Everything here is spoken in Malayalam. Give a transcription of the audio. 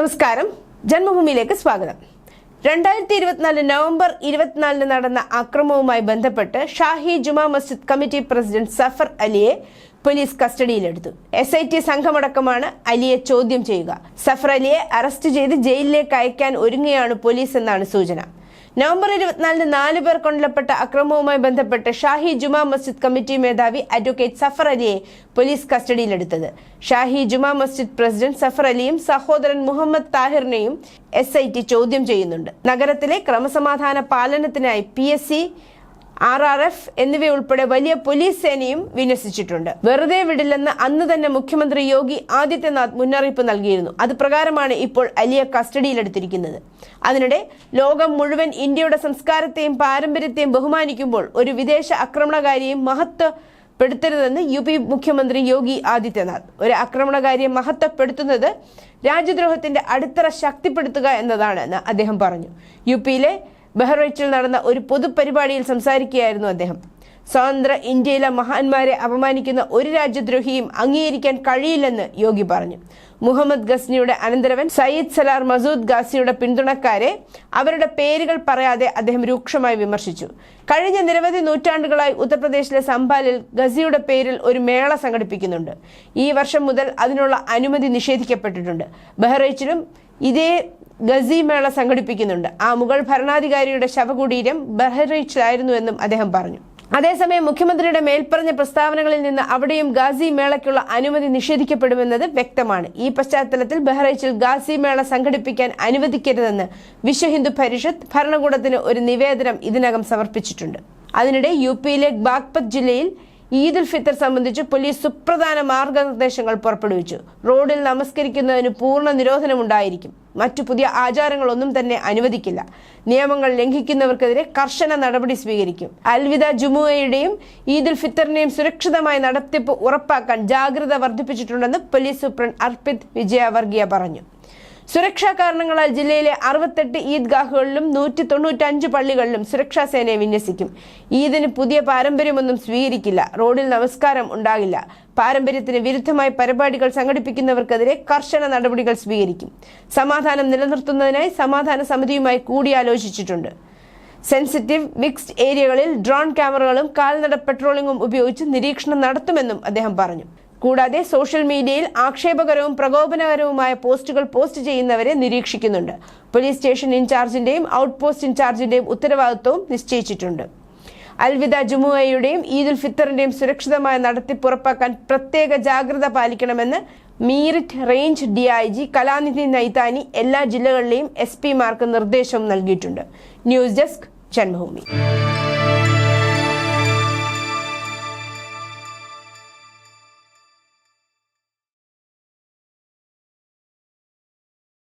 നമസ്കാരം. ജന്മഭൂമിയിലേക്ക് സ്വാഗതം. രണ്ടായിരത്തി ഇരുപത്തിനാല് നവംബർ ഇരുപത്തിനാലിന് നടന്ന അക്രമവുമായി ബന്ധപ്പെട്ട് ഷാഹി ജുമാ മസ്ജിദ് കമ്മിറ്റി പ്രസിഡന്റ് സഫർ അലിയെ പോലീസ് കസ്റ്റഡിയിലെടുത്തു. എസ് ഐ ടി സംഘമടക്കമാണ് അലിയെ ചോദ്യം ചെയ്യുക. സഫർ അലിയെ അറസ്റ്റ് ചെയ്ത് ജയിലിലേക്ക് അയക്കാൻ ഒരുങ്ങുകയാണ് പോലീസ് എന്നാണ് സൂചന. നവംബർ ഇരുപത്തിനാലിന് നാല് പേർ കൊല്ലപ്പെട്ട അക്രമവുമായി ബന്ധപ്പെട്ട് ഷാഹി ജുമാ മസ്ജിദ് കമ്മിറ്റി മേധാവി അഡ്വക്കേറ്റ് സഫർ അലിയെ പോലീസ് കസ്റ്റഡിയിലെടുത്തത്. ഷാഹി ജുമാ മസ്ജിദ് പ്രസിഡന്റ് സഫർ അലിയും സഹോദരൻ മുഹമ്മദ് താഹിറിനെയും എസ് ചോദ്യം ചെയ്യുന്നുണ്ട്. നഗരത്തിലെ ക്രമസമാധാന പാലനത്തിനായി പി ആർ ആർ എഫ് എന്നിവയുൾപ്പെടെ വലിയ പോലീസ് സേനയും വിന്യസിച്ചിട്ടുണ്ട്. വെറുതെ വിടില്ലെന്ന് അന്ന് തന്നെ മുഖ്യമന്ത്രി യോഗി ആദിത്യനാഥ് മുന്നറിയിപ്പ് നൽകിയിരുന്നു. അത് പ്രകാരമാണ് ഇപ്പോൾ അലിയെ കസ്റ്റഡിയിലെടുത്തിരിക്കുന്നത്. അതിനിടെ ലോകം മുഴുവൻ ഇന്ത്യയുടെ സംസ്കാരത്തെയും പാരമ്പര്യത്തെയും ബഹുമാനിക്കുമ്പോൾ ഒരു വിദേശ ആക്രമണകാരിയെയും മഹത്വപ്പെടുത്തരുതെന്ന് യു പി മുഖ്യമന്ത്രി യോഗി ആദിത്യനാഥ്. ഒരു ആക്രമണകാരിയെ മഹത്വപ്പെടുത്തുന്നത് രാജ്യദ്രോഹത്തിന്റെ അടിത്തറ ശക്തിപ്പെടുത്തുക എന്നതാണെന്ന് അദ്ദേഹം പറഞ്ഞു. യു പിയിലെ ബഹ്റൈച്ചിൽ നടന്ന ഒരു പൊതുപരിപാടിയിൽ സംസാരിക്കുകയായിരുന്നു അദ്ദേഹം. സ്വതന്ത്ര ഇന്ത്യയിലെ മഹാന്മാരെ അപമാനിക്കുന്ന ഒരു രാജ്യദ്രോഹിയും അംഗീകരിക്കാൻ കഴിയില്ലെന്ന് യോഗി പറഞ്ഞു. മുഹമ്മദ് ഗസ്നിയുടെ അനന്തരവൻ സയ്യിദ് സലാർ മസൂദ് ഗാസിയുടെ പിന്തുണക്കാരെ അവരുടെ പേരുകൾ പറയാതെ അദ്ദേഹം രൂക്ഷമായി വിമർശിച്ചു. കഴിഞ്ഞ നിരവധി നൂറ്റാണ്ടുകളായി ഉത്തർപ്രദേശിലെ സംഭാലിൽ ഗസിയുടെ പേരിൽ ഒരു മേള സംഘടിപ്പിക്കുന്നുണ്ട്. ഈ വർഷം മുതൽ അതിനുള്ള അനുമതി നിഷേധിക്കപ്പെട്ടിട്ടുണ്ട്. ബഹ്റൈച്ചിലും ഇതേ ഗസി മേള സംഘടിപ്പിക്കുന്നുണ്ട്. ആ മുഗൾ ഭരണാധികാരിയുടെ ശവകുടീരം ബഹ്റൈച്ചിലായിരുന്നുവെന്നും അദ്ദേഹം പറഞ്ഞു. അതേസമയം മുഖ്യമന്ത്രിയുടെ മേൽപ്പറഞ്ഞ പ്രസ്താവനകളിൽ നിന്ന് അവിടെയും ഗാസി മേളയ്ക്കുള്ള അനുമതി നിഷേധിക്കപ്പെടുമെന്നത് വ്യക്തമാണ്. ഈ പശ്ചാത്തലത്തിൽ ബഹ്റൈച്ചിൽ ഗാസി മേള സംഘടിപ്പിക്കാൻ അനുവദിക്കരുതെന്ന് വിശ്വ ഹിന്ദു പരിഷത്ത് ഭരണകൂടത്തിന് ഒരു നിവേദനം ഇതിനകം സമർപ്പിച്ചിട്ടുണ്ട്. അതിനിടെ യു പിയിലെ ബാഗ്പത് ജില്ലയിൽ ഈദ് ഉൽ ഫിത്തർ സംബന്ധിച്ച് പോലീസ് സുപ്രധാന മാർഗനിർദ്ദേശങ്ങൾ പുറപ്പെടുവിച്ചു. റോഡിൽ നമസ്കരിക്കുന്നതിന് പൂർണ നിരോധനമുണ്ടായിരിക്കും. മറ്റു പുതിയ ആചാരങ്ങളൊന്നും തന്നെ അനുവദിക്കില്ല. നിയമങ്ങൾ ലംഘിക്കുന്നവർക്കെതിരെ കർശന നടപടി സ്വീകരിക്കും. അൽവിദ ജുമുയുടെയും ഈദുൽ ഫിത്തറിനെയും സുരക്ഷിതമായ നടത്തിപ്പ് ഉറപ്പാക്കാൻ ജാഗ്രത വർദ്ധിപ്പിച്ചിട്ടുണ്ടെന്ന് പോലീസ് സൂപ്രണ്ട് അർപ്പിത് വിജയവർഗീയ പറഞ്ഞു. സുരക്ഷാ കാരണങ്ങളാൽ ജില്ലയിലെ അറുപത്തെട്ട് ഈദ്ഗാഹുകളിലും നൂറ്റി തൊണ്ണൂറ്റഞ്ച് പള്ളികളിലും സുരക്ഷാ സേനയെ വിന്യസിക്കും. ഈദിന് പുതിയ പാരമ്പര്യമൊന്നും സ്വീകരിക്കില്ല. റോഡിൽ നമസ്കാരം ഉണ്ടാകില്ല. പാരമ്പര്യത്തിന് വിരുദ്ധമായി പരിപാടികൾ സംഘടിപ്പിക്കുന്നവർക്കെതിരെ കർശന നടപടികൾ സ്വീകരിക്കും. സമാധാനം നിലനിർത്തുന്നതിനായി സമാധാന സമിതിയുമായി കൂടിയാലോചിച്ചിട്ടുണ്ട്. സെൻസിറ്റീവ് മിക്സ്ഡ് ഏരിയകളിൽ ഡ്രോൺ ക്യാമറകളും കാൽനട പെട്രോളിംഗും ഉപയോഗിച്ച് നിരീക്ഷണം നടത്തുമെന്നും അദ്ദേഹം പറഞ്ഞു. കൂടാതെ സോഷ്യൽ മീഡിയയിൽ ആക്ഷേപകരവും പ്രകോപനകരവുമായ പോസ്റ്റുകൾ പോസ്റ്റ് ചെയ്യുന്നവരെ നിരീക്ഷിക്കുന്നുണ്ട്. പോലീസ് സ്റ്റേഷൻ ഇൻചാർജിന്റെയും ഔട്ട് പോസ്റ്റ് ഇൻചാർജിന്റെയും ഉത്തരവാദിത്വവും നിശ്ചയിച്ചിട്ടുണ്ട്. അൽവിദ ജുമുഅയുടെയും ഈദുൽ ഫിത്തറിന്റെയും സുരക്ഷിതമായ നടത്തിപ്പ് ഉറപ്പാക്കാൻ പ്രത്യേക ജാഗ്രത പാലിക്കണമെന്ന് Meerut range D I G Kalanidhi Naithani എല്ലാ ജില്ലകളിലെയും എസ് പിമാർക്ക് നിർദ്ദേശവും നൽകിയിട്ടുണ്ട്. News desk Janmabhumi.